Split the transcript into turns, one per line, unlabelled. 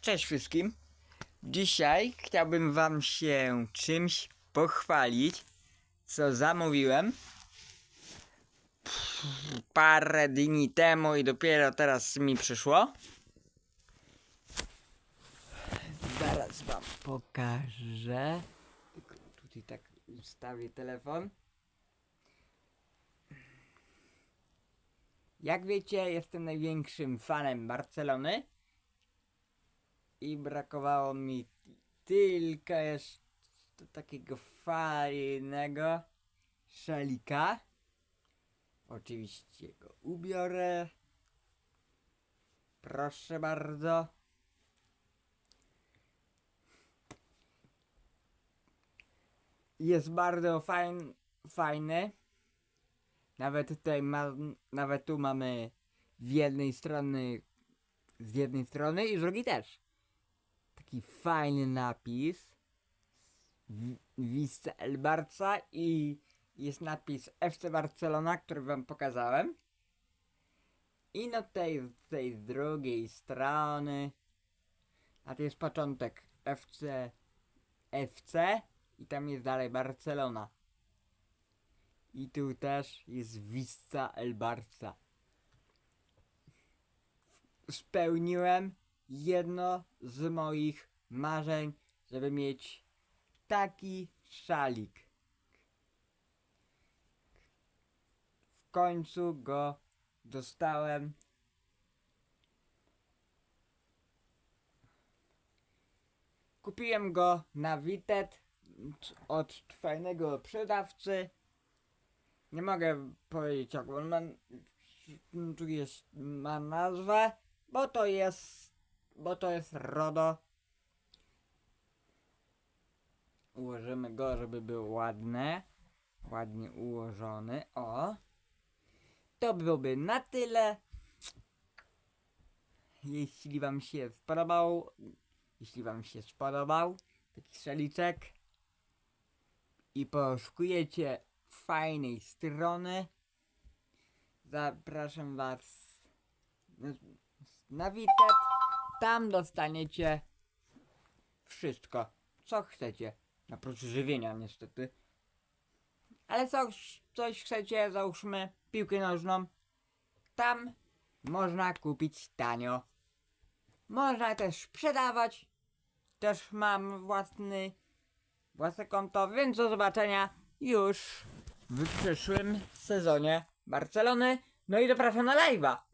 Cześć wszystkim. Dzisiaj chciałbym wam się czymś pochwalić, co zamówiłem parę dni temu i dopiero teraz mi przyszło. Zaraz wam pokażę. Tutaj tak ustawię telefon. Jak wiecie, jestem największym fanem Barcelony i brakowało mi tylko jeszcze takiego fajnego szalika. Oczywiście go ubiorę. Proszę bardzo. Jest bardzo fajn, fajny. Nawet tutaj ma, nawet tu mamy z jednej strony z jednej strony i z drugiej też. Taki fajny napis. Wisce El Barca i jest napis FC Barcelona, który wam pokazałem. I na tej, tej drugiej strony, a to jest początek FC, FC i tam jest dalej Barcelona. I tu też jest Vista El Barca. Spełniłem jedno z moich marzeń, żeby mieć taki szalik. W końcu go dostałem. Kupiłem go na Witet od fajnego sprzedawcy. Nie mogę powiedzieć jak on ma, tu jest, ma nazwę, bo to jest, bo to jest RODO. Ułożymy go, żeby był ładny, ładnie ułożony, o. To byłoby na tyle. Jeśli wam się spodobał, jeśli wam się spodobał taki szaliczek i poszukujecie fajnej strony, zapraszam was na- na Witet. Tam dostaniecie wszystko, co chcecie. Oprócz żywienia niestety. Ale coś, coś chcecie, załóżmy piłkę nożną. Tam można kupić tanio. Można też sprzedawać. Też mam własny, własne konto, więc do zobaczenia już w przyszłym sezonie Barcelony. No i zapraszam na live'a.